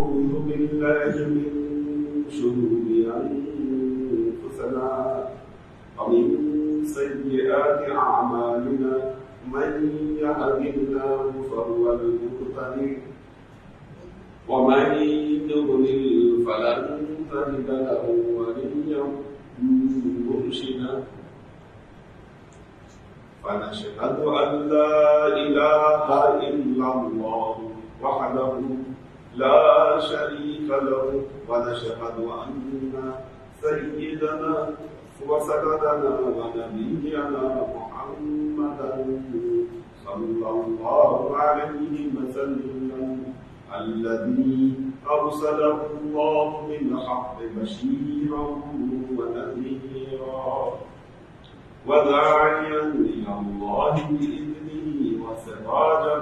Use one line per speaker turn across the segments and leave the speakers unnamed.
أعوذ بالله من شرور أنفسنا ومن سيئات أعمالنا. من يهد الله فهو المهتدي ومن يضلل فلن تجد له وليا مرشدا. فنشهد أن لا إله إلا الله وحده لا شريك له ونشهد أن سيدنا وسندنا ونبينا محمدا صلى الله عليه وسلم الذي أرسله الله بالحق بشيرا ونذيرا وداعيا إلى الله بإذنه وسراجا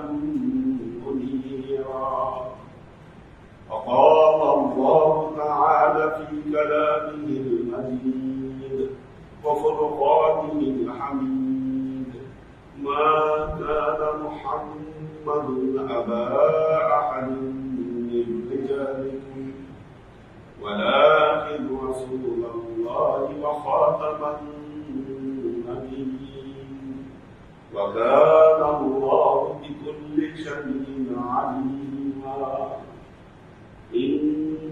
وقال الله تعالى في كلامه المجيد وفرقانه الحميد. ما كان محمد أبا أحد من رجالكم. ولكن رسول الله وخاتم النبيين. وكان الله بكل شيء عليما.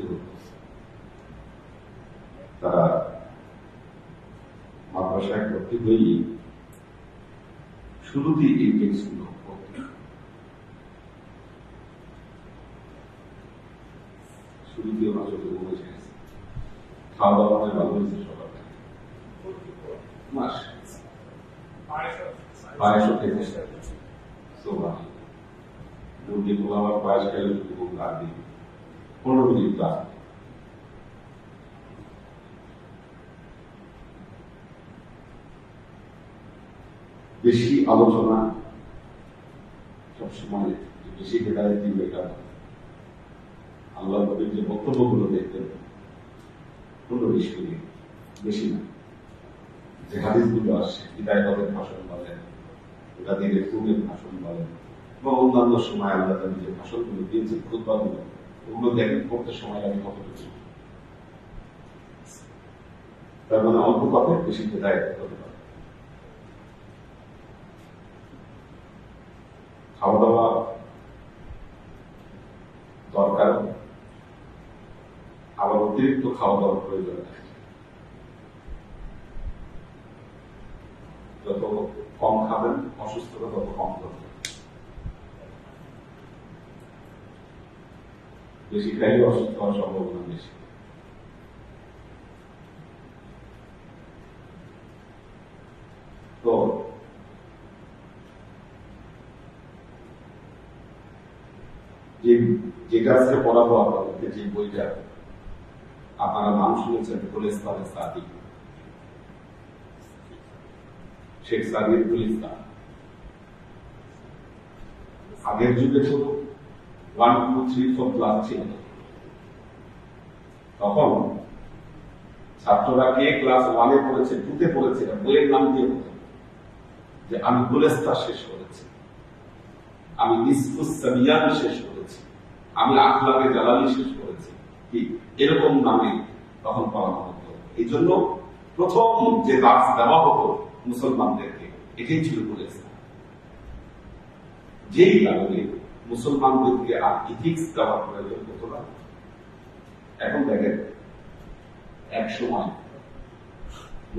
হতো তারা মাদ্রাসায় ভর্তি হয়েই শুরুতেই এই খাওয়া দাওয়া সকালে মাস মুরগি পোলাবার পায়েস শুধু খুব দিই পনেরো বেশি আলোচনা সবসময় বেশি হেদায়ত দিবে না। আল্লাহ নবীর যে বক্তব্যগুলো দেখতেন, পনেরো বিশ মিনিট, বেশি না যে হাদিসগুলো আসছে হৃদায়তের ভাষণ বলেন ওটা তুমের ভাষণ বলেন, বা অন্যান্য সময় আল্লাহ যে ভাষণগুলো দিয়েছেন খুদ্বাগুলো ওগুলো দেখেন করতে সময় লাগে কত কিছু। তার মানে অল্প কথায় বেশি দায়িত্ব করতে পারে। খাওয়া দাওয়া দরকার। আবার অতিরিক্ত খাওয়া দাওয়ার প্রয়োজন। আছে যত কম খাবেন অসুস্থতা তত কম করবেন বেশি খাইলে অসুস্থ হওয়ার সম্ভাবনা বেশি তো যে যেটা আজকে পড়াবো আপনাদেরকে যে বইটা আপনারা নাম শুনেছেন ফুল ইসলামের সাদি শেখ সাদিকুল ইসলাম আগের যুগে শুধু one two three four class ছিল তখন ছাত্ররা কে? ক্লাস ওয়ানে পড়েছে টুতে পড়েছে বইয়ের নাম দিয়ে যে, আমি গুলেস্তা শেষ করেছি। আমি নিসফুস সাবিয়ান শেষ করেছি। আমি আখলাকে জ্বালানি শেষ করেছি। কি? এরকম নামে তখন পড়ানো হতো।
এই জন্য প্রথম যে দাস দেওয়া হতো মুসলমানদেরকে, এটাই ছিল বলেছে যেই কারণে মুসলমানদেরকে আর ইথিক্স দেওয়ার প্রয়োজন হতো না এখন দেখেন, এক সময়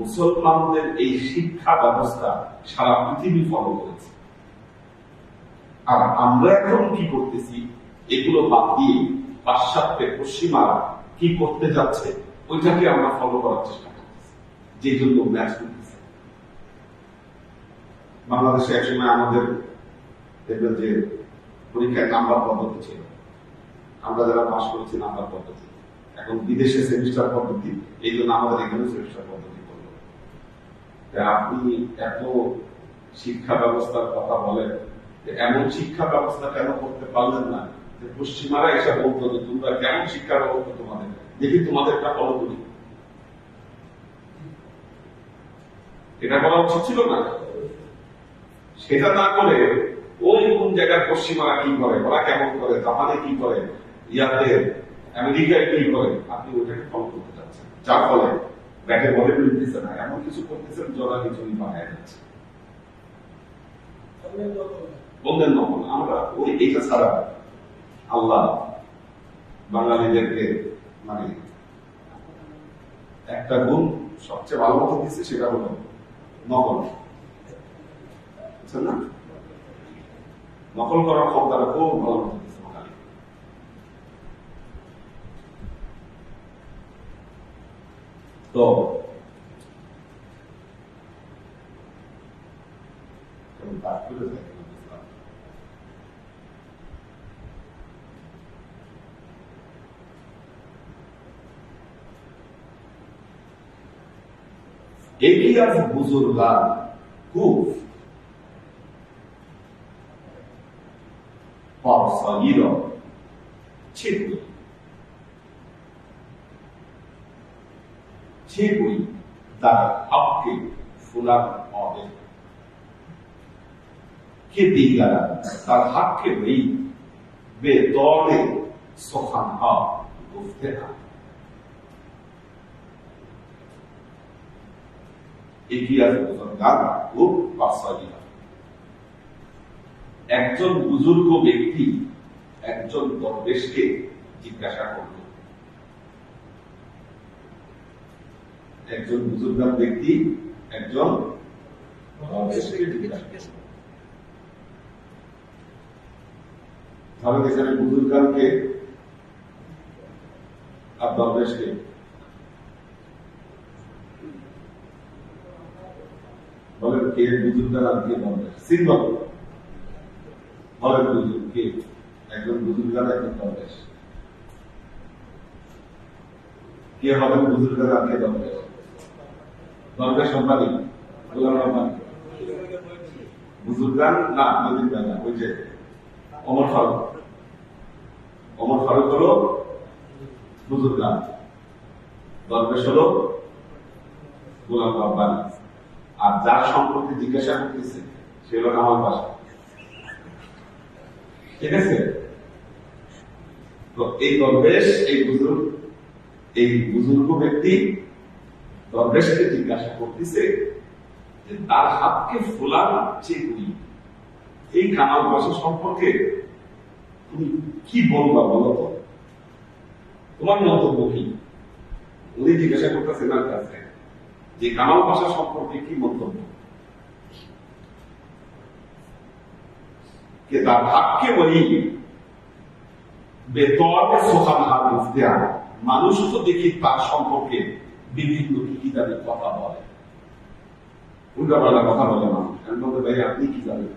মুসলমানদের এই শিক্ষা ব্যবস্থা সারা পৃথিবী ফলো করেছে। আর আমরা এখন কি করতেছি, এগুলো বাদ দিয়ে পাশ্চাত্যের পশ্চিমারা কি করতে যাচ্ছে, ওইটাকে আমরা ফলো করার চেষ্টা করতেছি, যে জন্য ম্যাচ করতেছে। বাংলাদেশে একসময় আমাদের দেখবেন যে পরীক্ষায় নাম্বার পদ্ধতি ছিল। আমরা যারা পাশ করেছি, নাম্বার পদ্ধতি। এখন বিদেশে সেমিস্টার পদ্ধতি, এই জন্য আমাদের এখানে সেমিস্টার পদ্ধতি করল। আপনি এত শিক্ষা ব্যবস্থার কথা বলেন, যে এমন শিক্ষা ব্যবস্থা কেন করতে পারলেন না? যে পশ্চিমারা এসে বলতো যে তোমরা কেমন শিক্ষা ব্যবস্থা তোমাদের? দেখি তোমাদের একটা ফলো করি। এটা করা উচিত ছিল না? সেটা না করে ওই কোন জায়গায় পশ্চিমারা কি করে ওরা কেমন করে জাপানে কি করে ইয়াতে আমেরিকায় কি করে আপনি ওইটাকে ফলো করতে চাচ্ছেন। যার ফলে ব্যাটে বলে মিলতেছে না এমন কিছু করতেছেন যারা কিছু বানায় যাচ্ছে বললেন নকল আমরা ওই এইটা ছাড়া আল্লাহ বাঙালিদেরকে মানে একটা গুণ সবচেয়ে ভালো মতো দিচ্ছে সেটা হলো নকল। বুঝছেন না? নকল করার ক্ষমতাটা খুব ভালো তো কেমন দাগ করে parsalida cebui cebui dar hakkı fulan adil ki digara dar hakkı bey ve dâle sohanha gufteha İkiye bozanlar bu parsalida একজন বুজুর্গ ব্যক্তি একজন দরবেশকে জিজ্ঞাসা করল। একজন বুজুর্গান ব্যক্তি একজন দরবেশকে আর দরবেশকে? বলেন, কে বুজুর্গান আর কে দরবেশ? একজন বুজুর্গান একজন কে হবেন বুজুর্গান আর কে দরবেশ দরবেশ সম্পাদী গোলাম রহমান। বুজুর্গান না ওই যে অমর ফারুক। অমর ফারুক হলো বুজুর্গান হলো গোলাম রব্বানি আর যার সম্পর্কে জিজ্ঞাসা করতেছে, সে হলো আমার বাসা। ঠিক আছে? তো এই দরবেশ, এই বুজুর্গ এই বুজুর্গ ব্যক্তি দরবেশকে জিজ্ঞাসা করতেছে যে তার হাতকে চেয়ে করি এই সম্পর্কে তুমি কি বলবা বলো তো? তোমার মন্তব্য কি? উনি জিজ্ঞাসা করতেছে তার কাছে যে কামাল ভাষা সম্পর্কে কি মন্তব্য? कि हक के वही বেতন সোহান হার বুঝতে আনে মানুষ তো দেখি তার সম্পর্কে বিভিন্ন কি জানি কথা বলে উল্টাপাল্টা কথা বলে মানুষ আমি বলতে ভাই আপনি কি জানেন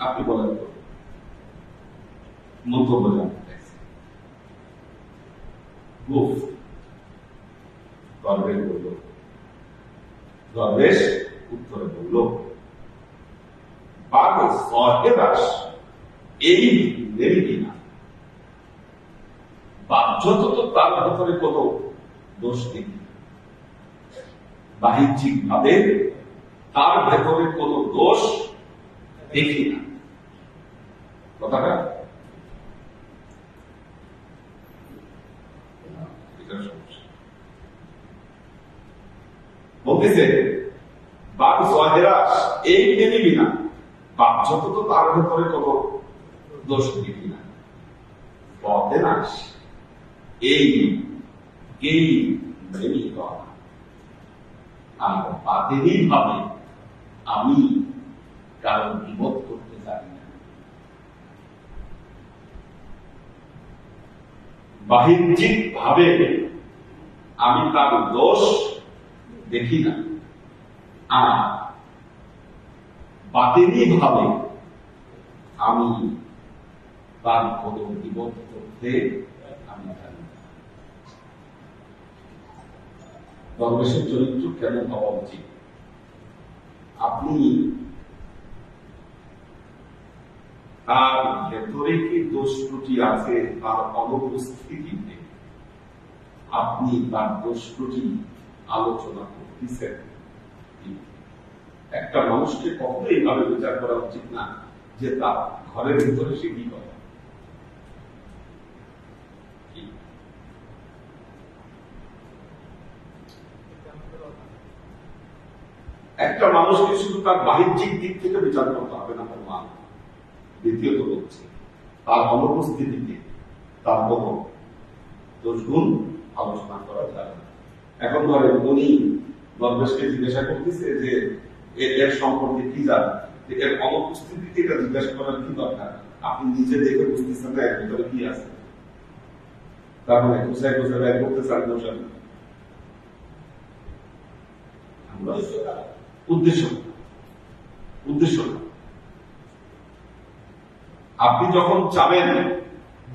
আপনি বলেন তো মন্তব্য জানতে চাইছি গুফ দরবেশ বলল দরবেশ উত্তরে বলল বাঘ সহেবাস এই বাধ্যত তো তার ভেতরে কোনো দোষ নেই। তার ভেতরে কোনো দোষ দেখি না কথাটা? বলতেছে বাপ জহেরাস এই নেবি না বাপ যত তো তার ভেতরে কোনো দোষ দেখি না? পথে নাস। এই এই আর ভাবে আমি করতে জানি না। বাহ্যিক ভাবে আমি তার দোষ দেখি না। আর বাতেনি ভাবে আমি তার কোনো বিপদ করতে আমি জানি দরবেশের চরিত্র কেমন হওয়া উচিত? আপনি তার ভেতরে কি দোষ ত্রুটি আছে তার অনুপস্থিতিতে আপনি তার দোষ ত্রুটি আলোচনা করতেছেন? একটা মানুষকে কখনো এইভাবে বিচার করা উচিত না যে তার ঘরের ভিতরে সে কি করে। একটা মানুষকে শুধু তার বাহ্যিক দিক থেকে বিচার করতে হবে না ভগবান দ্বিতীয়ত হচ্ছে তার অনুপস্থিতিতে তার কোনো দোষগুণ আলোচনা করা যাবে এখন ধরেন উনি দরবেশকে জিজ্ঞাসা করতেছে যে এর সম্পর্কে কি জান যে এর অনুপস্থিতিতে এটা জিজ্ঞাসা করার কি দরকার? আপনি নিজে দেখে বুঝতেছেন না এর ভিতরে কি আছে। মানে কোথায় কোথায় ব্যয় করতে চান আমরা উদ্দেশ্য উদ্দেশ্য আপনি যখন চাবেন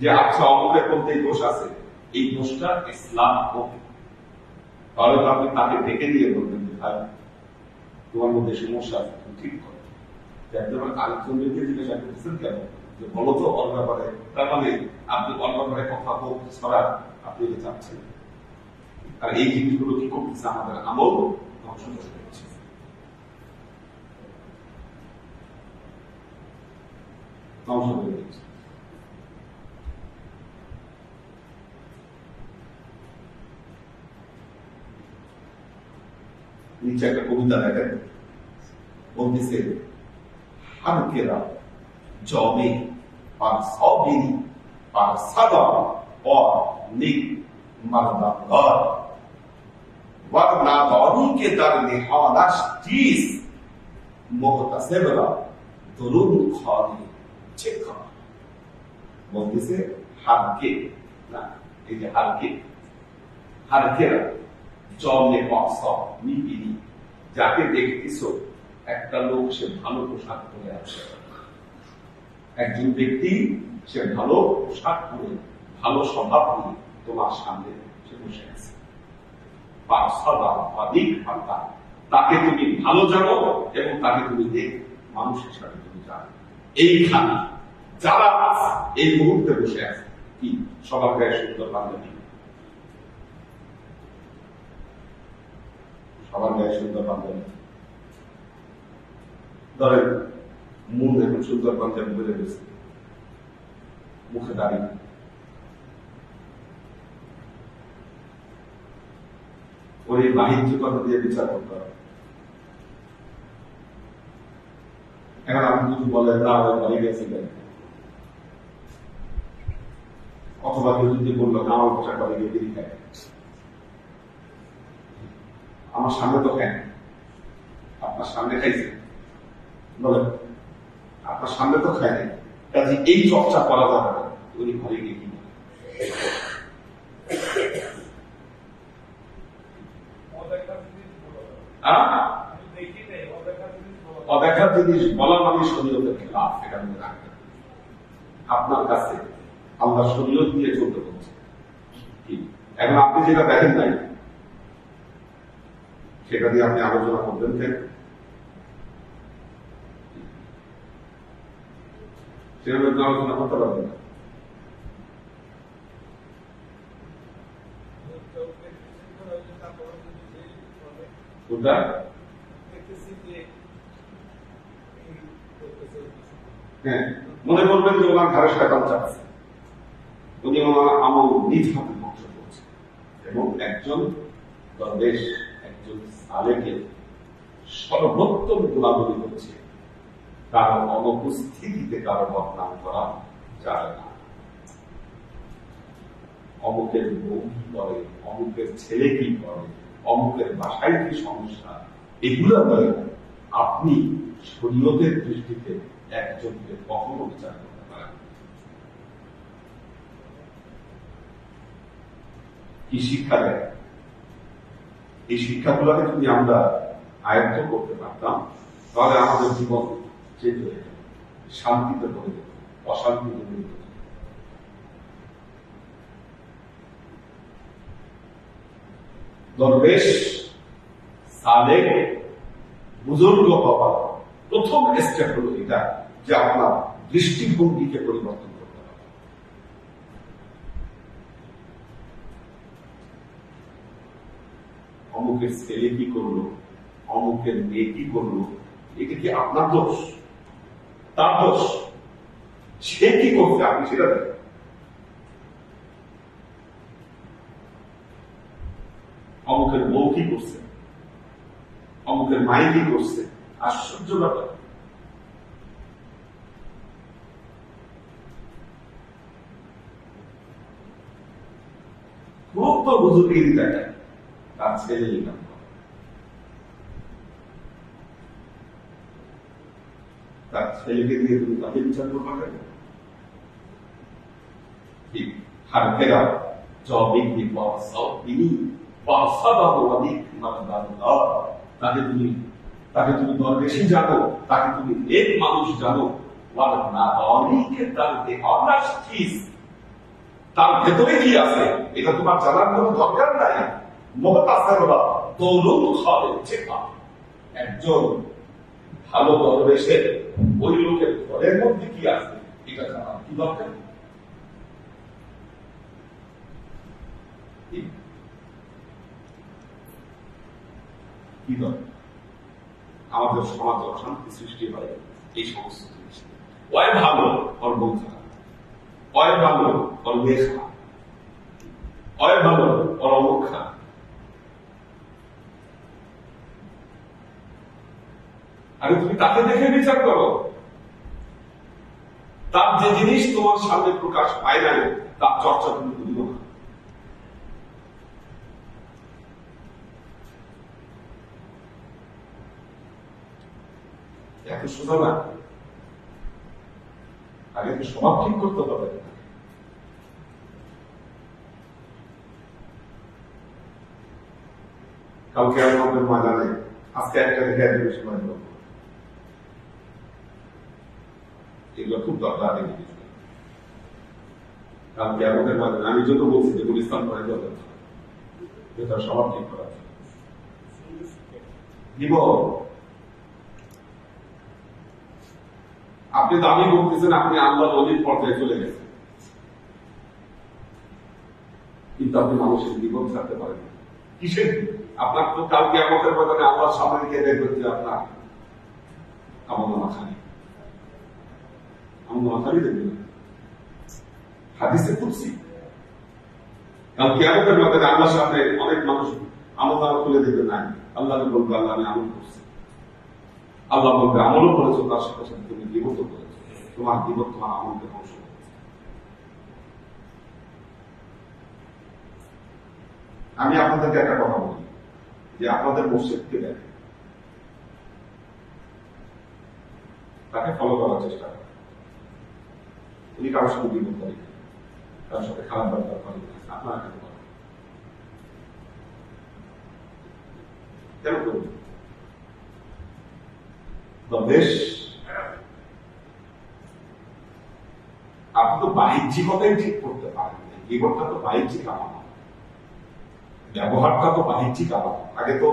যে আচ্ছা অমুকের মধ্যে দোষ আছে, এই দোষটা ইসলাম তাহলে আপনি তাকে ডেকে নিয়ে বলবেন ভাই তোমার মধ্যে সমস্যা ঠিক করো। করতেছেন কেন? ব্যাপারে। মানে আপনি কথা হোক ছড়া আপনি চাচ্ছেন আর এই জিনিসগুলো কি করতেছে আমাদের আমল? ধ্বংস করে ধ্বংস করে দিচ্ছে। নিচে একটা কবিতা দেখেন বলতেছে হারকেরা জবে পার সবিরি পার সাদা और निक मर्दागर वरना दौरी के दर निहालश चीज मोहतसेबरा दुरुन खाली চেখা বলতেছে হারকে না এই যে হারকে হারকেরা জলে অস নিবিড়ি যাকে দেখতেছ, একটা লোক সে ভালো পোশাক পরে আছে। একজন ব্যক্তি সে ভালো পোশাক পরে, ভালো স্বভাব নিয়ে তোমার সামনে সে বসে আছে। তাকে তুমি ভালো জানো এবং তাকে তুমি দেখ মানুষ হিসাবে তুমি জানো এইখানে যারা এই মুহূর্তে বসে আছে, কি? সবার সুন্দর বান্ধবী সবার গায়ে সুন্দর পাঞ্জাবি। ধরেন মন এখন সুন্দর পাঞ্জাবি বেড়ে গেছে মুখে দাঁড়িয়ে ওর এই দিয়ে বিচার করতে হবে। এখন আপনি যদি বলেন, না, ওর বাড়ি গেছে অথবা কেউ যদি বলল, না আমার পোশাক বাড়ি গিয়ে বিড়ি খায় আমার সামনে তো খায় আপনার সামনে খাইছে। বলেন, আপনার সামনে তো খায় নাই। কাজে এই চর্চা করা যাবে উনি ঘরে গিয়ে বলে? জিনিস বলা মানে শরীয়তের খেলাফ, এটা মনে আপনার কাছে আল্লাহ শরীয়ত দিয়ে চলতে বলছে। এখন আপনি যেটা দেখেন নাই সেটা দিয়ে আপনি আলোচনা করবেন কেন আলোচনা করতে পারবেন হ্যাঁ মনে করবেন যে ওনার ঘরে শয়তান চাচ্ছে উনি ওনার আমল নিজ হাতে ধ্বংস করছে এবং একজন দরবেশ, একজন একজন সর্বোত্তম গুণাবলী হচ্ছে কারও অনুপস্থিতিতে কারও বদনাম করা যাবে না। অমুকের বউ কি করে, অমুকের ছেলে কি করে, অমুকের বাসায় কি সমস্যা? এগুলো নিয়ে আপনি শরীয়তের দৃষ্টিতে একজনকে কখনো বিচার করতে পারেন কি শিক্ষা দেয়? এই শিক্ষাগুলোকে যদি আমরা আয়ত্ত করতে পারতাম, তাহলে আমাদের জীবন চেঞ্জ হয়ে যেত শান্তিতে ভরে যেত অশান্তিতে ভরে যেত দরবেশ, সালেক, বুজুর্গ হওয়ার প্রথম স্টেপ হলো এটা যে আপনার দৃষ্টিভঙ্গিকে পরিবর্তন করতে হবে অমুকের ছেলে কি করল? অমুকের মেয়ে কি করল? এটা কি আপনার দোষ? তার দোষ? সে কি করছে? আপনি সেটা অমুকের বউ কি করছে? অমুকের মাই কি করছে? আশ্চর্য ব্যাপার। খুব তো দেখেন তার তার ছেলেকে দিয়ে তুমি তাকে বিচার করবা অধিক মানদাল্লাহ তাকে তুমি তাকে তুমি দরবেশি জানো, তাকে তুমি এক মানুষ জানো। তার ভেতরে কি আছে? এটা তোমার জানার কোনো দরকার নাই। একজন ভালো দরবেশের ওই লোকের ঘরের মধ্যে কি আছে? এটা কি দরকার? কি? আমাদের সমাজ অশান্তি সৃষ্টি হয় এই সমস্ত জিনিস ওয় ভালো ওর অয় ভালো ওর খারাপ অয় ভালো ওর অমুক খারাপ আরে তুমি তাকে দেখে বিচার করো। তার যে জিনিস তোমার সামনে প্রকাশ পায় না, তার চর্চা তুমি করিও না। এত সোজা না। আগে তো স্বভাব ঠিক করতে হবে। কালকে আমাদের ময়দানে আজকে একটা দেখে বেশি ময়দান এগুলো খুব দরকার আগে কিছু কালকে আমাদের ময়দানে আমি যত বলছি যে গুলিস্তান করে যত এটা স্বভাব ঠিক করা। দিব। আপনি দাবি করতেছেন, আপনি আল্লাহ নদীর পর্যায়ে চলে গেছেন। কিন্তু আপনি মানুষের জীবন ছাড়তে পারেন কিসের? আপনার তো কালকে আমাদের বাজারে আল্লাহর সামনে গিয়ে দেখবেন যে আপনার আমাদের মাথানি আমাদের মাথানি দেখবেন হাদিসে খুঁজছি কালকে আমাদের বাজারে আল্লাহর সামনে অনেক মানুষ আমল খুলে দেখবে নাই। আল্লাহ বলবে, আল্লাহ আমি আমল করছি। আল্লাহ বলবে, আমলও করেছ, তার সাথে সাথে তুমি বিপদ করেছ। তোমার বিপদ তোমার আমলকে ধ্বংস আমি আপনাদেরকে একটা কথা বলি, যে আপনাদের মসজিদকে দেখেন তাকে ফলো করার চেষ্টা করেন উনি কারোর সঙ্গে বিপদ করেন কারোর সাথে খারাপ ব্যবহার করেন। আপনারা কেন করেন আপনি তো বাহ্যিকতাই ঠিক করতে পারেন। জীবনটা তো বাহ্যিক আমার ব্যবহারটা তো বাহ্যিক আমার আগে তো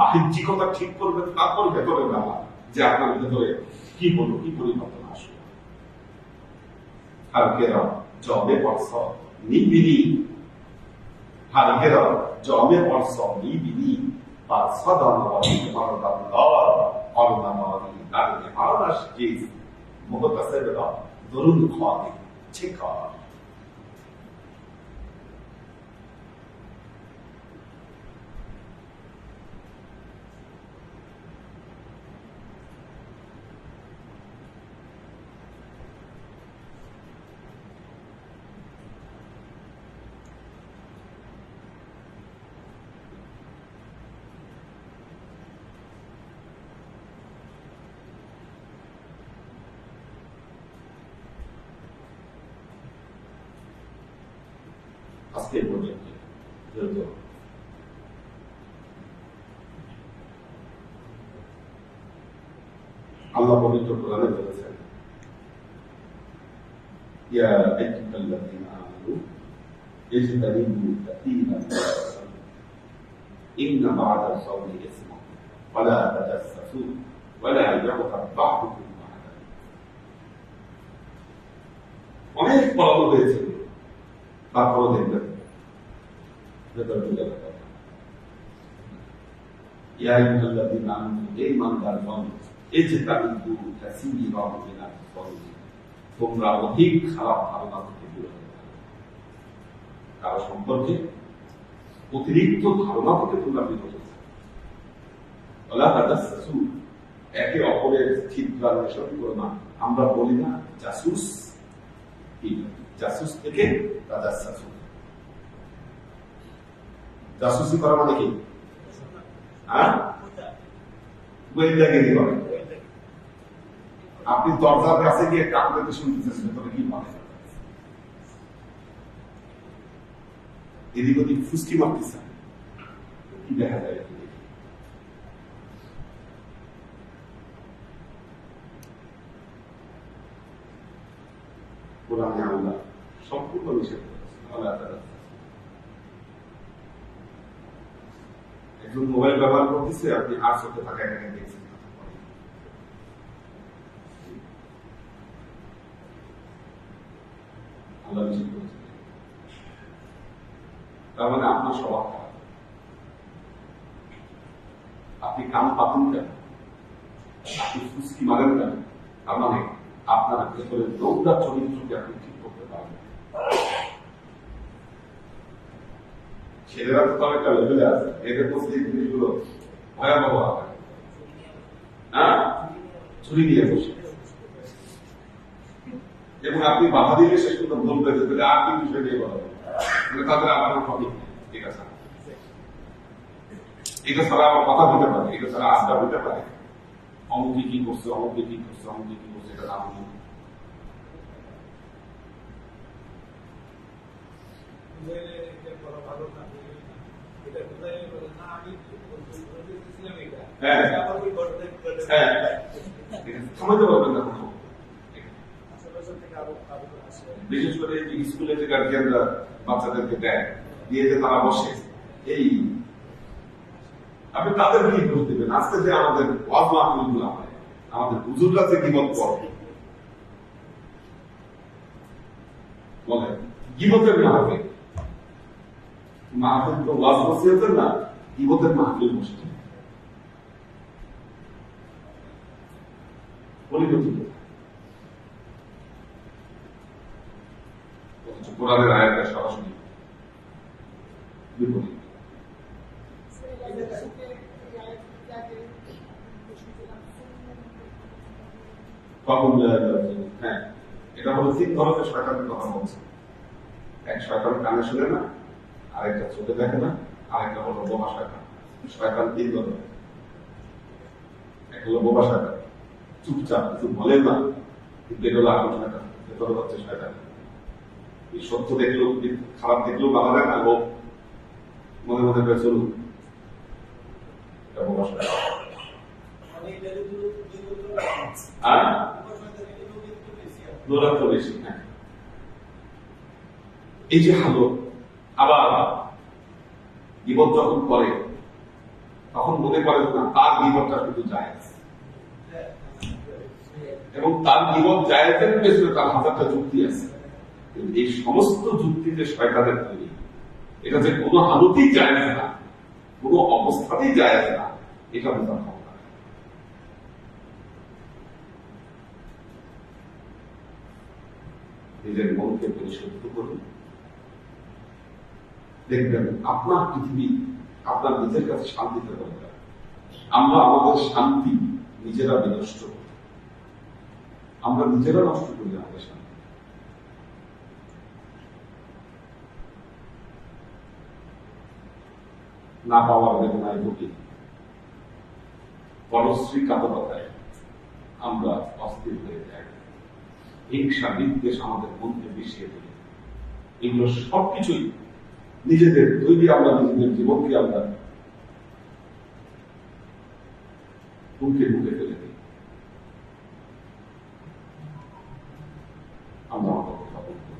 বাহ্যিকতা ঠিক করবেন তারপর ভেতরে নেওয়া যে আপনার ভেতরে কি হলো কি পরিবর্তন আসলো হালকেরা জবে পরস নিবিনি হালকেরা জবে পরস নিবিনি পাঁচশাদন অধিক মারদাল্লাহ অর্ণামারি দাঁড়িয়ে আরনাস জিজ মুহতাসিবরা দরুন খাদি ছিকার আজকে এই পর্যন্ত যেহেতু আল্লাহ পবিত্র কোরআনে বলেছেন, ইয়া আইয়ুহাল্লাযীনা আমানু ইজতানিবু ইন্না বা'দাল কওলি ইসমান ওয়ালা তাজাসসু ওয়ালা ইয়াগতাব বা'দুকুম অনেক কাসীরান মিনাল কওলি তোমরা অধিক খারাপ ধারণা থেকে দূরে কারও সম্পর্কে অতিরিক্ত ধারণা থেকে তোমরা বিরত একে অপরের ছিদ্রান্বেষণ করো না। আমরা বলি না জাসুস। জাসুস থেকে তাজাসসু জাসুসি করা মানে কি? হ্যাঁ? গোয়েন্দাগিরি করে। আপনি দরজার কাছে গিয়ে কাকুকে শুনতেছেন, ভেতরে কি মানে এদিক ওদিক ফুসকি মারতেছেন। কি দেখা যায় সম্পূর্ণ নিষেধ একজন মোবাইল ব্যবহার করতেছে, আপনি আর চোখে থাকা দেখছেন। তার মানে আপনার স্বভাব আপনি কান পাতেন কেন? আপনি ফুসকি মারেন কেন? তার মানে আপনার ভেতরে নোংরা চরিত্রকে আপনি ঠিক করতে পারবেন ছেলেরা তো তার একটা লেভেলে আছে। এদের মধ্যে জিনিসগুলো ভয়াবহ হয় হ্যাঁ? ছুরি নিয়ে বসে। এবং আপনি বাধা দিলে শেষ পর্যন্ত বলবে যে তাহলে আর কি বিষয় নিয়ে বলা হবে? তাদের আমার হবে ঠিক আছে? এটা ছাড়া আমার কথা হতে পারে এটা ছাড়া আড্ডা হতে পারে। অমুকে কি করছে অমুকে কি করছে অমুকে কি করছে এটা না। বলি হ্যাঁ। হ্যাঁ। থামাতে পারবেন না কোনো বিশেষ করে স্কুলে যে গার্জিয়ানরা বাচ্চাদেরকে দেয়, দিয়ে যে তারা বসে, এই আপনি তাদের কি দোষ দেবেন? আজকে যে আমাদের হয়, আমাদের হুজুররা যে গিবত করে বলে গিবতের তো ওয়াজ বসিয়েছেন না, গিবতের মাহফিল বসছে পরিণতি কোথায়? অথচ কোরআনের আয়াতটা সরাসরি হ্যাঁ এটা এক কানে শুনে না, আরেকটা চোখে দেখে না, আরেকটা এক হলো চুপচাপ কিছু বলেন না, কিন্তু এটা হলো শয়তান ভেতরে হচ্ছে শয়তান সত্য দেখলেও খারাপ দেখলেও বাধা দেয় না লোক মনে মনে করে চলুন। আর? হ্যাঁ। এই যে হালো, আবার বিপদ যখন করে তখন মনে করে না, তার বিপদটা শুধু যায় এবং তার বিপদ জায়েজের পেছনে তার হাজারটা যুক্তি আছে। এই সমস্ত যুক্তিতে শয়তানের তৈরি। এটা যে কোনো হালতেই যায় না। কোনো অবস্থাতেই যায় না। এটা বোঝার ক্ষমতা। নিজের মনকে পরিশুদ্ধ করুন দেখবেন আপনার পৃথিবী আপনার নিজের কাছে শান্তিতে দরকার আমরা আমাদের শান্তি নিজেরা বিনষ্ট করি। আমরা নিজেরা নষ্ট করি আমাদের শান্তি। না পাওয়ার বেদনায় ভুগি পরশ্রী কাতরতায় আমরা অস্থির হয়ে যাই হিংসা বিদ্বেষ আমাদের মনকে বিষিয়ে দিল এগুলো সবকিছুই নিজেদের তৈরি আমরা নিজেদের জীবনকে আমরা হুমকে হুমকে ফেলে দিই আমরা আমাদের কথা বলবো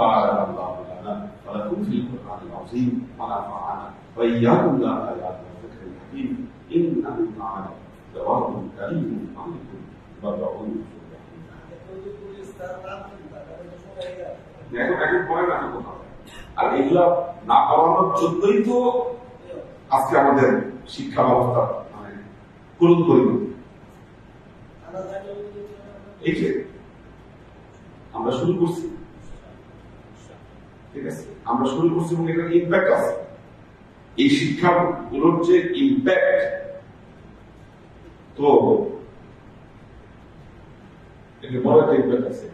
بارك الله لنا ولكم في القرآن العظيم ونفعنا وإياكم بالآيات والذكر الحكيم إنه تعالى جواب كريم حميد برعون এখন এখন পরে না কোথাও আর এগুলা না করানোর জন্যই তো আজকে আমাদের শিক্ষা ব্যবস্থা মানে কুলন করিল এই যে আমরা শুরু করছি ঠিক আছে আমরা শুরু করছি এবং এটার ইম্প্যাক্ট আছে এই শিক্ষাগুলোর যে ইম্প্যাক্ট তো এটা বড় একটা ইম্প্যাক্ট আছে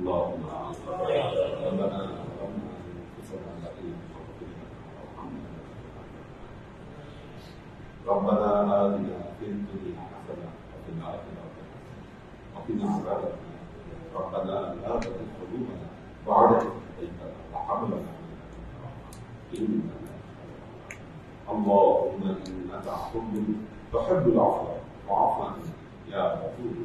اللهم ربنا ربنا انفسنا لا ربنا آتنا في الدنيا حسنة وفي الآخرة حسنة وقنا عذاب النار ربنا لا تزغ قلوبنا بعد إذ هديتنا وهب لنا من لدنك إنك اللهم إنك عفو تحب العفو. فاعف يا غفور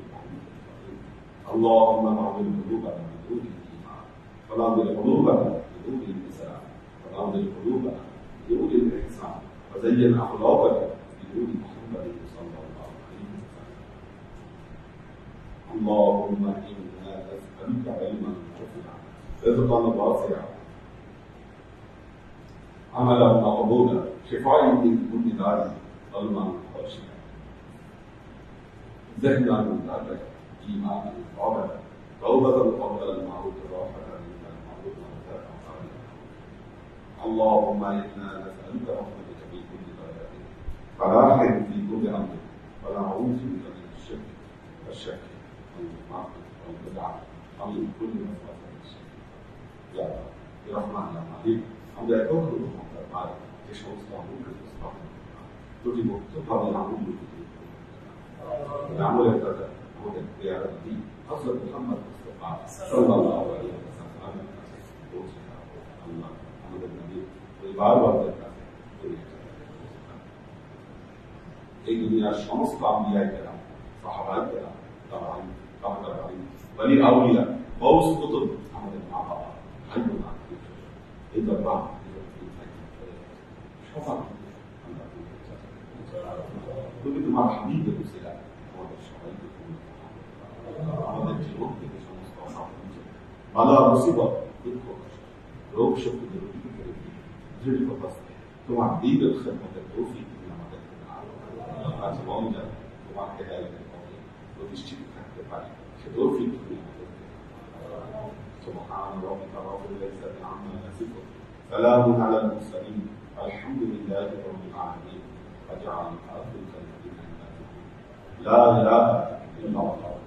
اللهم نعظم قلوبنا بنور الإيمان. ونعظم قلوبنا بنور الاسلام ونعظم قلوبنا بنور الاحسان وزين اخلاقنا بنور محمد صلى الله عليه وسلم. اللهم إنا نسألك علما نافعا. رزقا واسعا. عملا مقبولا شفائي من كل داء ظلما وشفاء ذهنا ذلك، ايمانا رعبا توبة قبل الموت رافعا إلى الموت ومتاعا قليلا اللهم أنا نسالك رحمتك في كل غاياتك فلاحا في كل امرك ولا اعوذ بك من الشرك والشك والمعصيه والبدعه ومن كل مفاتيح يا رب برحمه الله عليك আমরা একক রূপে পাই যে সমস্ত আমলকে স্থাপন দুটি মুক্তভাবে আমল আমলের কাছে আমাদের পেয়ারা নবী হযরত মুহাম্মদ মুস্তাফা সাল্লাল্লাহু আলাইহি ওয়াসাল্লামের কাছে পৌঁছে দাও আল্লাহ আমাদের নবী পরিবারবর্গের কাছে এই দুনিয়ার সমস্ত আম্বিয়াই কেরাম সাহাবাই কেরাম তাবাই তাবাই বলি আউলিয়া গৌস কুতুব আমাদের মা বাবা ভাই বোন এই দরবার সবার তুমি তোমার হাবিবের উসিলা আমাদের সবাইকে আমাদের জীবন থেকে সমস্ত অসামঞ্জস্য বালা মুসিবত দুঃখ কষ্ট রোগ শক্তি দূরীভূত করে দিয়ে দৃঢ় অবস্থায় তোমার দিনের খেদমতের তৌফিক তুমি আমাদের আজ রমজান তোমার হেদায়তের পথে প্রতিষ্ঠিত থাকতে পারি সে তৌফিক তুমি আমাদের سبحان ربك رب العزة عما يصفون سلام على المرسلين. الحمد لله رب العالمين. واجعل اخر كلمتنا لا إله إلا الله.